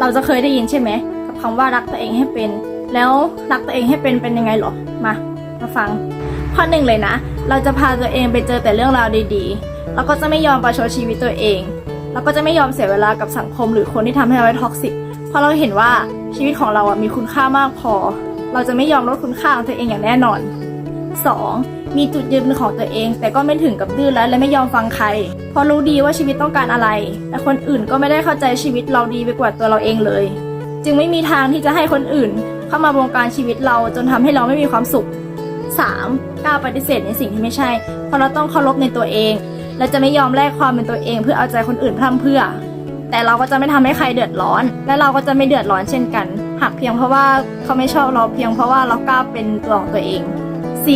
เราจะเคยได้ยินใช่ไหมกับคำว่ารักตัวเองให้เป็น แล้วรักตัวเองให้เป็นเป็นยังไงหรอมามาฟัง ข้อหนึ่งเลยนะ เราจะพาตัวเองไปเจอแต่เรื่องราวดีๆเราก็จะไม่ยอมประชดชีวิตตัวเองเราก็จะไม่ยอมเสียเวลากับสังคมหรือคนที่ทำให้เราท็อกซิกเพราะเราเห็นว่าชีวิตของเราอะมีคุณค่ามากพอ เราจะไม่ยอมลดคุณค่าของตัวเองอย่างแน่นอน 2. มีจุดยืนเป็นของตัวเอง แต่ก็ไม่ถึงกับดื้อรั้นและไม่ยอมฟังใคร เพราะรู้ดีว่าชีวิตต้องการอะไร แต่คนอื่นก็ไม่ได้เข้าใจชีวิตเราดีไปกว่าตัวเราเองเลย จึงไม่มีทางที่จะให้คนอื่น เข้ามาบงการชีวิตเราจนทำให้เราไม่มีความสุข 3. กล้าปฏิเสธในสิ่งที่ไม่ใช่ เพราะเราต้องเคารพในตัวเอง และจะไม่ยอมแลกความเป็นตัวเอง เพื่อเอาใจคนอื่นพร่ำเพื่อ แต่เราก็จะไม่ทำให้ใครเดือดร้อน และเราก็จะไม่เดือดร้อนเช่นกัน หากเพียงเพราะว่าเขาไม่ชอบเราเพียงเพราะว่าเรากล้าเป็นตัวของตัวเอง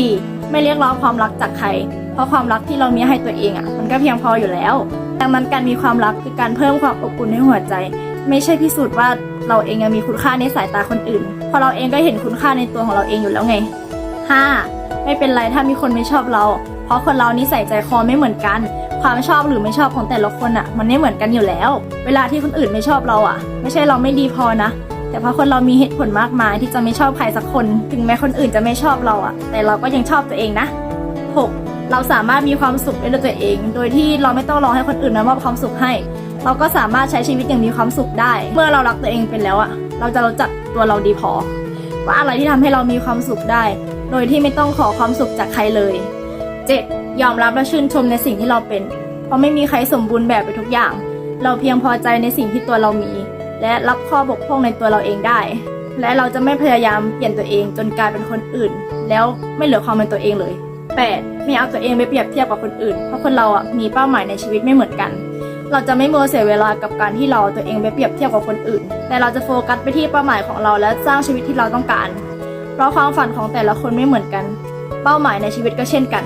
4. ไม่เรียกร้องความรักจากใคร เพราะความรักที่เรามีให้ตัวเองอะ มันก็เพียงพออยู่แล้ว ดังนั้นการมีความรักคือการเพิ่มความอบอุ่นให้หัวใจ ไม่ใช่พิสูจน์ว่าเราเองยังมีคุณค่าในสายตาคนอื่น เพราะเราเองก็เห็นคุณค่าในตัวของเราเองอยู่แล้วไง 5. ไม่เป็นไรถ้ามีคนไม่ชอบเรา เพราะคนเรานิสัยใจคอไม่เหมือนกัน ความชอบหรือไม่ชอบของแต่ละคนอะ มันไม่เหมือนกันอยู่แล้ว เวลาที่คนอื่นไม่ชอบเราอะ ไม่ใช่เราไม่ดีพอนะ แต่เพราะคนเรามีเหตุผลมากมายที่จะไม่ชอบใครสักคน ถึงแม้คนอื่นจะไม่ชอบเราอะแต่เราก็ยังชอบตัวเองนะ 6. เราสามารถมีความสุขได้ด้วยตัวเอง โดยที่เราไม่ต้องรอให้คนอื่นมามอบความสุขให้ เราก็สามารถใช้ชีวิตอย่างมีความสุขได้ เมื่อเรารักตัวเองเป็นแล้วอะเราจะรู้จักตัวเราดีพอ ว่าอะไรที่ทำให้เรามีความสุขได้ โดยที่ไม่ต้องขอความสุขจากใครเลย 7. ยอมรับและชื่นชมในสิ่งที่เราเป็น เพราะไม่มีใครสมบูรณ์แบบไปทุกอย่าง เราเพียงพอใจในสิ่งที่ตัวเรามี และรับข้อบกพร่องในตัวเราเองได้ และเราจะไม่พยายามเปลี่ยนตัวเองจนกลายเป็นคนอื่น แล้วไม่เหลือความเป็นตัวเองเลย 8. ไม่เอาตัวเองไปเปรียบเทียบกับคนอื่น เพราะคนเราอะมีเป้าหมายในชีวิตไม่เหมือนกัน เราจะไม่มัวเสียเวลากับการที่เราตัวเองไปเปรียบเทียบกับคนอื่น แต่เราจะโฟกัสไปที่เป้าหมายของเราและสร้างชีวิตที่เราต้องการ เพราะความฝันของแต่ละคนไม่เหมือนกัน เป้าหมายในชีวิตก็เช่นกัน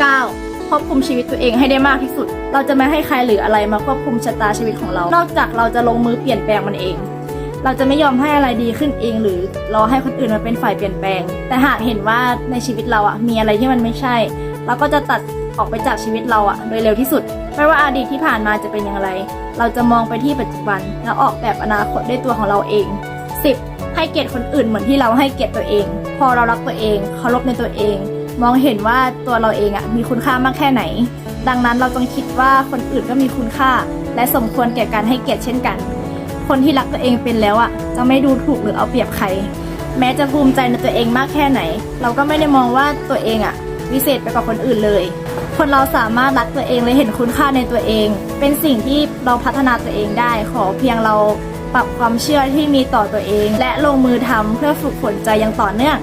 9. ควบคุมชีวิตตัวเองให้ได้มากที่สุด เราจะไม่ให้ใครหรืออะไรมาควบคุมชะตาชีวิตของเรา นอกจากเราจะลงมือเปลี่ยนแปลงมันเอง เราจะไม่ยอมให้อะไรดีขึ้นเอง หรือรอให้คนอื่นมาเป็นฝ่ายเปลี่ยนแปลง แต่หากเห็นว่าในชีวิตเราอะมีอะไรที่มันไม่ใช่ เราก็จะตัดออกไปจากชีวิตเราอะโดยเร็วที่สุด ไม่ว่าอดีตที่ผ่านมาจะเป็นอย่างไร เราจะมองไปที่ปัจจุบัน แล้วออกแบบอนาคตด้วยตัวของเราเอง 10. ให้เกียรติคนอื่นเหมือนที่เราให้เกียรติตัวเอง พอเรารักตัวเองเคารพในตัวเอง มองเห็นว่าตัวเราเองอะมีคุณค่ามากแค่ไหน ดังนั้นเราต้องคิดว่าคนอื่นก็มีคุณค่า และสมควรแก่การให้เกียรติเช่นกัน คนที่รักตัวเองเป็นแล้วอะจะไม่ดูถูกหรือเอาเปรียบใคร แม้จะภูมิใจในตัวเองมากแค่ไหน เราก็ไม่ได้มองว่าตัวเองอะวิเศษไปกว่าคนอื่นเลย คนเราสามารถรักตัวเองและเห็นคุณค่าในตัวเอง เป็นสิ่งที่เราพัฒนาตัวเองได้ ขอเพียงเราปรับความเชื่อที่มีต่อตัวเอง และลงมือทำเพื่อฝึกฝนใจอย่างต่อเนื่อง